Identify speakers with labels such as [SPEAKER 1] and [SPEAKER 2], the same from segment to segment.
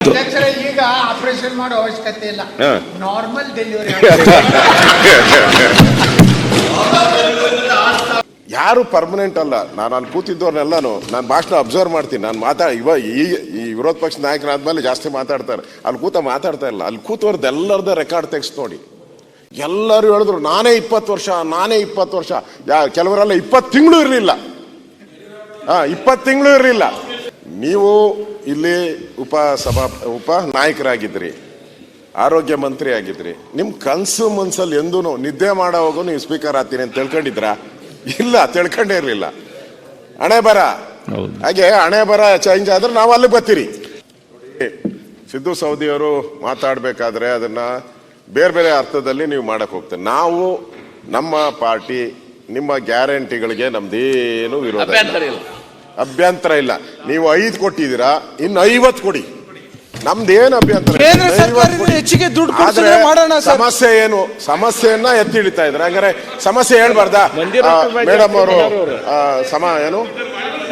[SPEAKER 1] ಅಧ್ಯಕ್ಷರೇ ಈಗ ಆಪರೇಷನ್ ಮಾಡೋ ಅವಶ್ಯಕತೆ ಇಲ್ಲ.
[SPEAKER 2] ಹಾ.
[SPEAKER 1] ನಾರ್ಮಲ್ ಡೆಲಿವರಿ
[SPEAKER 2] ಯಾರು ಪರ್ಮನೆಂಟ್ ಅಲ್ಲ. ನಾನು ಅಲ್ಲಿ ಕೂತಿದ್ದವ್ರನ್ನೆಲ್ಲಾನು ನಾನು ಭಾಷಣ ಅಬ್ಸರ್ವ್ ಮಾಡ್ತೀನಿ. ನಾನು ಮಾತಾ ಇವ ಈ ಈ ವಿರೋಧ ಪಕ್ಷ ನಾಯಕನಾದ್ಮೇಲೆ ಜಾಸ್ತಿ ಮಾತಾಡ್ತಾರೆ. ಅಲ್ಲಿ ಕೂತ ಮಾತಾಡ್ತಾ ಇಲ್ಲ. ಅಲ್ಲಿ ಕೂತವ್ರದ್ದು ಎಲ್ಲರದ ರೆಕಾರ್ಡ್ ತೆಗೆಸ್ ನೋಡಿ. ಎಲ್ಲರೂ ಹೇಳಿದ್ರು ನಾನೇ ಇಪ್ಪತ್ತು ವರ್ಷ ನಾನೇ ಇಪ್ಪತ್ತು ವರ್ಷ. ಯಾ ಕೆಲವರೆಲ್ಲ ಇಪ್ಪತ್ತು ತಿಂಗಳು ಇರಲಿಲ್ಲ. ಹಾಂ ಇಪ್ಪತ್ತು ತಿಂಗಳು ಇರಲಿಲ್ಲ. ನೀವು ಇಲ್ಲಿ ಉಪ ಸಭಾ ಉಪ ನಾಯಕರಾಗಿದ್ರಿ ಆರೋಗ್ಯ ಮಂತ್ರಿ ಆಗಿದ್ರಿ ನಿಮ್ಮ ಕನಸು ಮನ್ಸಲ್ಲಿ ಎಂದೂ ನಿದ್ದೆ ಮಾಡೋವಾಗ ನೀವು ಸ್ಪೀಕರ್ ಆಗ್ತೀನಿ ಅಂತ ತಿಳ್ಕೊಂಡಿದ್ರಾ? ಇಲ್ಲ ತಿಳ್ಕೊಂಡೇ ಇರಲಿಲ್ಲ. ಹಣೆ ಬರ.
[SPEAKER 3] ಹೌದು.
[SPEAKER 2] ಹಾಗೆ ಹಣೆ ಬರ ಚೇಂಜ್ ಆದ್ರೆ ನಾವು ಅಲ್ಲಿ ಬರ್ತೀರಿ. ಸಿದ್ದು ಸೌದಿಯವರು ಮಾತಾಡಬೇಕಾದ್ರೆ ಅದನ್ನ ಬೇರೆ ಬೇರೆ ಅರ್ಥದಲ್ಲಿ ನೀವು ಮಾಡಕ್ ಹೋಗ್ತೀವಿ ನಾವು ನಮ್ಮ ಪಾರ್ಟಿ ನಿಮ್ಮ ಗ್ಯಾರಂಟಿಗಳಿಗೆ ನಮ್ದೇನು ವಿರೋಧ ಇಲ್ಲ.
[SPEAKER 4] ಅಭ್ಯಂತರ ಇಲ್ಲ.
[SPEAKER 2] ನೀವು ಐದು ಕೊಟ್ಟಿದ್ದೀರಾ ಇನ್ನು ಐವತ್ತು ಕೊಡಿ. ನಮ್ದೇನು ಅಭ್ಯಂತರ.
[SPEAKER 5] ಕೇಂದ್ರ ಸರ್ಕಾರದಿಂದ ಹೆಚ್ಚಿಗೆ ದುಡ್ಡು ಕೊಡ್ಸಿದ್ರೆ ಮಾಡೋಣ ಸರ್.
[SPEAKER 2] ಸಮಸ್ಯೆ ಏನು? ಸಮಸ್ಯೆಯನ್ನ ಎತ್ತಿ ಹಿಡಿತಾ ಇದ್ರೆ ಹಂಗಾರೆ ಸಮಸ್ಯೆ ಹೇಳ್ಬಾರ್ದಾ?
[SPEAKER 4] ಮೇಡಂ
[SPEAKER 2] ಮೇಡಮ್ ಅವರು. ಆ, ಸಮ ಏನು?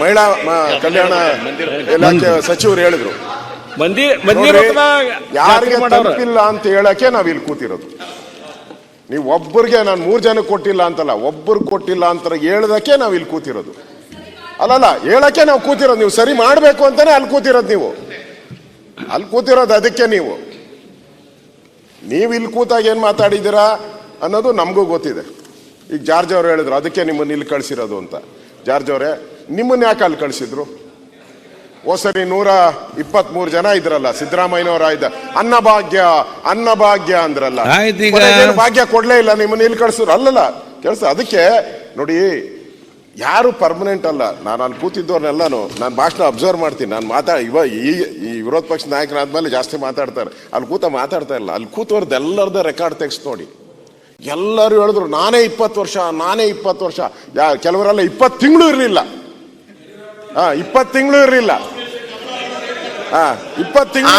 [SPEAKER 2] ಮಹಿಳಾ ಮ- ಕಲ್ಯಾಣ ಇಲಾಖೆ ಸಚಿವರು ಹೇಳಿದ್ರು.
[SPEAKER 4] ಮಂದಿರ
[SPEAKER 2] ನೋಡ್ರಿ, ಯಾರಿಗೆ
[SPEAKER 4] ಜಾತ್ರೆ
[SPEAKER 2] ತಲುಪಿಲ್ಲ ಅಂತ ಹೇಳಕ್ಕೆ ನಾವ್ ಇಲ್ಲಿ ಕೂತಿರೋದು. ನೀವು ಒಬ್ಬರಿಗೆ ನಾನು ಮೂರ್ ಜನಕ್ಕೆ ಕೊಟ್ಟಿಲ್ಲ ಅಂತಲ್ಲ ಒಬ್ಬರು ಕೊಟ್ಟಿಲ್ಲ ಅಂತ ಹೇಳದಕ್ಕೆ ನಾವು ಇಲ್ಲಿ ಕೂತಿರೋದು. ಅಲ್ಲಲ್ಲ ಹೇಳಕ್ಕೆ ನಾವು ಕೂತಿರೋದು ನೀವು. ಸರಿ ಮಾಡಬೇಕು ಅಂತಾನೆ ಅಲ್ಲಿ ಕೂತಿರೋದು ನೀವು. ಅಲ್ಲಿ ಕೂತಿರೋದು ಅದಕ್ಕೆ ನೀವು. ನೀವು ಇಲ್ಲಿ ಕೂತಾಗ ಏನು ಮಾತಾಡಿದ್ದೀರಾ ಅನ್ನೋದು ನಮಗೂ ಗೊತ್ತಿದೆ. ಈಗ ಜಾರ್ಜ್ ಅವರು ಹೇಳಿದ್ರು ಅದಕ್ಕೆ ನಿಮ್ಮನ್ನು ಇಲ್ಲಿ ಕಳಿಸಿರೋದು ಅಂತ. ಜಾರ್ಜ್ ಅವರೇ ನಿಮ್ಮನ್ನ ಯಾಕೆ ಅಲ್ಲಿ ಕಳಿಸಿದ್ರು? ಓ ಸರಿ ನೂರ ಇಪ್ಪತ್ಮೂರು ಜನ ಇದ್ರಲ್ಲ ಸಿದ್ದರಾಮಯ್ಯನವರ ಇದ್ದ ಅನ್ನಭಾಗ್ಯ ಅನ್ನಭಾಗ್ಯ ಅಂದ್ರಲ್ಲ. ಭಾಗ್ಯ ಕೊಡ್ಲೇ ಇಲ್ಲ ನಿಮ್ಮನ್ನ ಇಲ್ಲಿ ಕಳ್ಸಿದ್ರು. ಅಲ್ಲಲ್ಲ ಕೆಲಸ ಅದಕ್ಕೆ ನೋಡಿ ಯಾರು ಪರ್ಮನೆಂಟ್ ಅಲ್ಲ. ನಾನು ಅಲ್ಲಿ ಕೂತಿದ್ದವ್ರನ್ನೆಲ್ಲನೂ ನಾನು ಭಾಷಣ ಅಬ್ಸರ್ವ್ ಮಾಡ್ತೀನಿ. ನಾನು ಮಾತಾ ಇವ ಈ ಈ ವಿರೋಧ ಪಕ್ಷ ನಾಯಕನಾದ್ಮೇಲೆ ಜಾಸ್ತಿ ಮಾತಾಡ್ತಾರೆ. ಅಲ್ಲಿ ಕೂತ ಮಾತಾಡ್ತಾ ಇಲ್ಲ. ಅಲ್ಲಿ ಕೂತವ್ರದ್ದು ಎಲ್ಲರದ ರೆಕಾರ್ಡ್ ತೆಗೆಸ್ ನೋಡಿ. ಎಲ್ಲರೂ ಹೇಳಿದ್ರು ನಾನೇ ಇಪ್ಪತ್ತು ವರ್ಷ ನಾನೇ ಇಪ್ಪತ್ತು ವರ್ಷ. ಯಾ ಕೆಲವರೆಲ್ಲ ಇಪ್ಪತ್ತು ತಿಂಗಳು ಇರಲಿಲ್ಲ. ಹಾ ಇಪ್ಪತ್ತು ತಿಂಗಳು ಇರಲಿಲ್ಲ. ಹಾ ಇಪ್ಪತ್ತು ತಿಂಗಳು.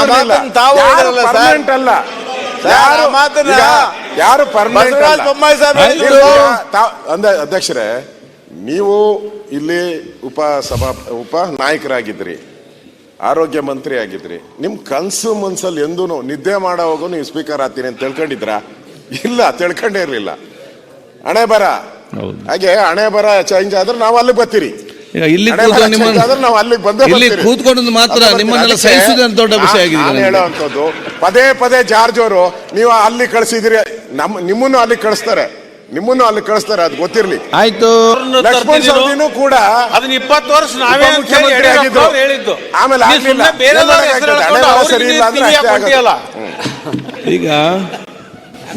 [SPEAKER 2] ಪರ್ಮನೆಂಟ್ ಅಲ್ಲ. ಯಾರು ಪರ್ಮನೆಂಟ್ ಅಂದ ಅಧ್ಯಕ್ಷರೇ ನೀವು ಇಲ್ಲಿ ಉಪ ಸಭಾ ಉಪ ನಾಯಕರಾಗಿದ್ರಿ ಆರೋಗ್ಯ ಮಂತ್ರಿ ಆಗಿದ್ರಿ ನಿಮ್ ಕನಸು ಮನ್ಸಲ್ಲಿ ಎಂದೂ ನಿದ್ದೆ ಮಾಡೋವಾಗ ನೀವು ಸ್ಪೀಕರ್ ಆಗ್ತೀನಿ ಅಂತ ತಿಳ್ಕೊಂಡಿದ್ರಾ ಇಲ್ಲ ತಿಳ್ಕೊಂಡೇ ಇರಲಿಲ್ಲ ಹಣೆ ಬರ. ಹಾಗೆ ಹಣೆ ಬರ ಚೇಂಜ್ ಆದ್ರೆ ನಾವು ಅಲ್ಲಿ ಬರ್ತೀರಿ
[SPEAKER 3] ಇಲ್ಲಿ ನಿಮ್ಮ
[SPEAKER 2] ನಾವು ಅಲ್ಲಿಗೆ ಬಂದೇ.
[SPEAKER 3] ಕೂತ್ಕೊಂಡು ಮಾತ್ರ. ನಿಮ್ಮನ್ನೆಲ್ಲ ಅಂತ ದೊಡ್ಡ ವಿಷಯ ಆಗಿದೆ.
[SPEAKER 2] ಹೇಳೋವಂಥದ್ದು ಪದೇ ಪದೇ ಜಾರ್ಜ್ ಅವರು ನೀವು ಅಲ್ಲಿ ಕಳಿಸಿದಿರಿ ನಮ್ಮ ನಿಮ್ಮನ್ನು ಅಲ್ಲಿ ಕಳಿಸ್ತಾರೆ ನಿಮ್ಮನ್ನು ಅಲ್ಲಿ ಕಳಿಸ್ತಾರೆ ಅದು ಗೊತ್ತಿರ್ಲಿ
[SPEAKER 3] ಆಯ್ತು
[SPEAKER 2] ಲಕ್ಷ್ಮಣ್ ಸವದಿನೂ ಕೂಡ
[SPEAKER 4] ಅದನ್ನ ಇಪ್ಪತ್ತು ವರ್ಷ ನಾವೇ
[SPEAKER 2] ಮುಖ್ಯಮಂತ್ರಿ.
[SPEAKER 4] ಅವ್ರು ಹೇಳಿದ್ದು
[SPEAKER 2] ಆಮೇಲೆ ಆಗ್ಲಿಲ್ಲ.
[SPEAKER 4] ಬೇರೆ ಬೇರೆದವ್ರ ಹೆಸರು? ಹೇಳ್ಕೊಂಡು
[SPEAKER 2] ಹಣೆ
[SPEAKER 4] ಅವ್ರಿಗೆ
[SPEAKER 2] ಸರಿ ಇಲ್ಲ ಅಂದ್ರೆ
[SPEAKER 4] ಕೊಟ್ಟಿಯಲ್ಲ.
[SPEAKER 3] ಈಗ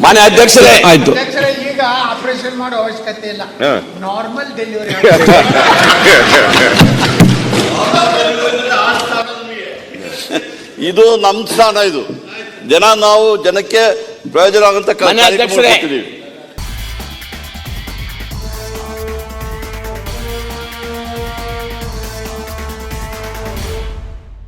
[SPEAKER 4] ಮಾನ್ಯ ಅಧ್ಯಕ್ಷರೇ
[SPEAKER 3] ಆಯ್ತು
[SPEAKER 1] ಅಧ್ಯಕ್ಷರೇ ಈಗ ಆಪರೇಷನ್ ಮಾಡೋ ಅವಶ್ಯಕತೆ ಇಲ್ಲ
[SPEAKER 2] ಹಾ.
[SPEAKER 1] ನಾರ್ಮಲ್ ಡೆಲಿವರಿ
[SPEAKER 6] ಇದು ನಮ್ಮ ಸ್ಥಾನ ಇದು ಜನ ನಾವು ಜನಕ್ಕೆ ಪ್ರಯೋಜನ ಆಗುವಂತ
[SPEAKER 4] ಮಾನ್ಯ ಅಧ್ಯಕ್ಷರೇ.